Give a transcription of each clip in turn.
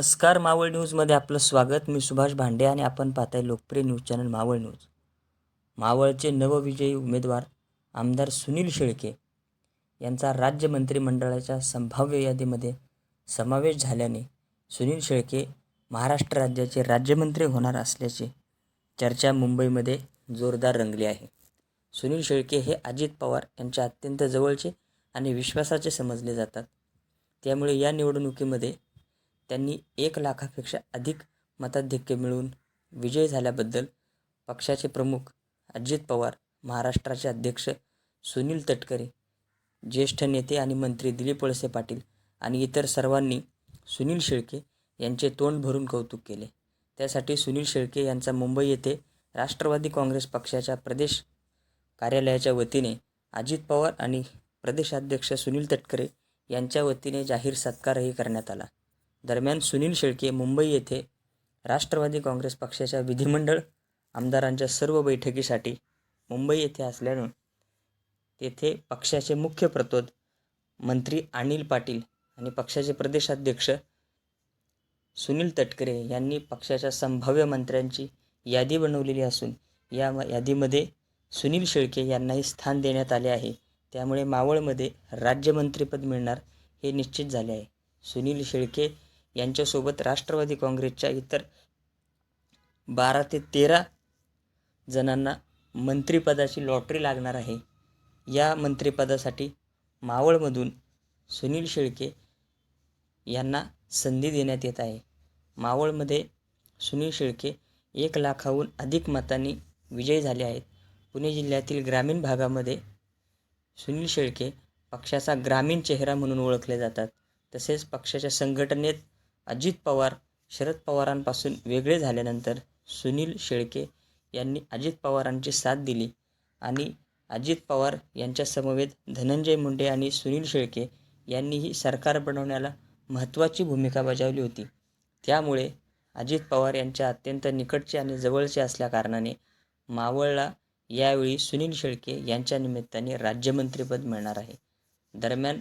नमस्कार मावळ न्यूजमध्ये आपलं स्वागत. मी सुभाष भांडे आणि आपण पाहताय लोकप्रिय न्यूज चॅनल मावळ न्यूज. मावळचे नवविजयी उमेदवार आमदार सुनील शेळके यांचा राज्य मंत्रिमंडळाच्या संभाव्य यादीमध्ये समावेश झाल्याने सुनील शेळके महाराष्ट्र राज्याचे राज्यमंत्री होणार असल्याची चर्चा मुंबईमध्ये जोरदार रंगली आहे. सुनील शेळके हे अजित पवार यांच्या अत्यंत जवळचे आणि विश्वासाचे समजले जातात. त्यामुळे या निवडणुकीमध्ये त्यांनी एक लाखापेक्षा अधिक मताधिक्य मिळवून विजय झाल्याबद्दल पक्षाचे प्रमुख अजित पवार महाराष्ट्राचे अध्यक्ष सुनील तटकरे ज्येष्ठ नेते आणि मंत्री दिलीप वळसे पाटील आणि इतर सर्वांनी सुनील शेळके यांचे तोंड भरून कौतुक केले. त्यासाठी सुनील शेळके यांचा मुंबई येथे राष्ट्रवादी काँग्रेस पक्षाच्या प्रदेश कार्यालयाच्या वतीने अजित पवार आणि प्रदेशाध्यक्ष सुनील तटकरे यांच्या वतीने जाहीर सत्कारही करण्यात आला. दरम्यान सुनील शेळके मुंबई येथे राष्ट्रवादी काँग्रेस पक्षाच्या विधिमंडळ आमदारांच्या सर्व बैठकीसाठी मुंबई येथे असल्यानं तेथे पक्षाचे मुख्य प्रतोद मंत्री अनिल पाटील आणि पक्षाचे प्रदेशाध्यक्ष सुनील तटकरे यांनी पक्षाच्या संभाव्य मंत्र्यांची यादी बनवलेली असून या यादीमध्ये सुनील शेळके यांनाही स्थान देण्यात आले आहे. त्यामुळे मावळमध्ये राज्यमंत्रीपद मिळणार हे निश्चित झाले आहे. सुनील शेळके यांच्यासोबत राष्ट्रवादी काँग्रेसच्या इतर बारा ते तेरा जणांना मंत्रिपदाची लॉटरी लागणार आहे. या मंत्रिपदासाठी मावळमधून सुनील शेळके यांना संधी देण्यात येत आहे. मावळमध्ये सुनील शेळके एक लाखाहून अधिक मतांनी विजयी झाले आहेत. पुणे जिल्ह्यातील ग्रामीण भागामध्ये सुनील शेळके पक्षाचा ग्रामीण चेहरा म्हणून ओळखले जातात. तसेच पक्षाच्या संघटनेत अजित पवार शरद पवारांपासून वेगळे झाल्यानंतर सुनील शेळके यांनी अजित पवारांची साथ दिली आणि अजित पवार यांच्यासमवेत धनंजय मुंडे आणि सुनील शेळके यांनीही सरकार बनवण्याला महत्त्वाची भूमिका बजावली होती. त्यामुळे अजित पवार यांच्या अत्यंत निकटचे आणि जवळचे असल्याकारणाने मावळला यावेळी सुनील शेळके यांच्या निमित्ताने राज्यमंत्रीपद मिळणार आहे. दरम्यान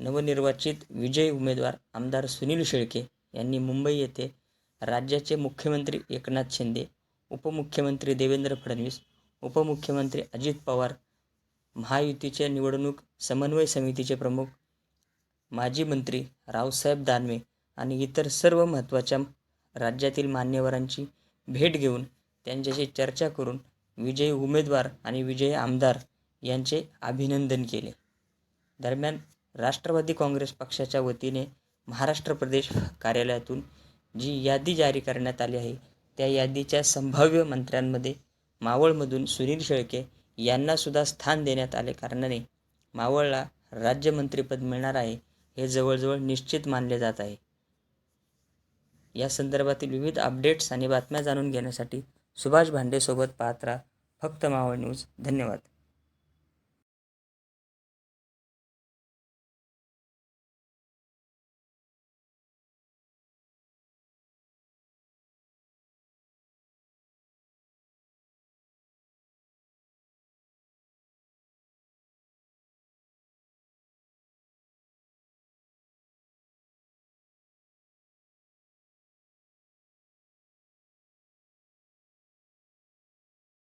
नवनिर्वाचित विजयी उमेदवार आमदार सुनील शेळके यांनी मुंबई येथे राज्याचे मुख्यमंत्री एकनाथ शिंदे उपमुख्यमंत्री देवेंद्र फडणवीस उपमुख्यमंत्री अजित पवार महायुतीचे निवडणूक समन्वय समितीचे प्रमुख माजी मंत्री रावसाहेब दानवे आणि इतर सर्व महत्त्वाच्या राज्यातील मान्यवरांची भेट घेऊन त्यांच्याशी चर्चा करून विजयी उमेदवार आणि विजयी आमदार यांचे अभिनंदन केले. दरम्यान राष्ट्रवादी काँग्रेस पक्षाच्या वतीने महाराष्ट्र प्रदेश कार्यालयातून जी यादी जारी करण्यात आली आहे त्या यादीच्या संभाव्य मंत्र्यांमध्ये मावळमधून सुनील शेळके यांनासुद्धा स्थान देण्यात आले. कारणाने मावळला राज्यमंत्रीपद मिळणार आहे हे जवळजवळ निश्चित मानले जात आहे. या संदर्भातील विविध अपडेट्स आणि बातम्या जाणून घेण्यासाठी सुभाष भांडेसोबत पाहत राहा. फक्त मावळ न्यूज. धन्यवाद.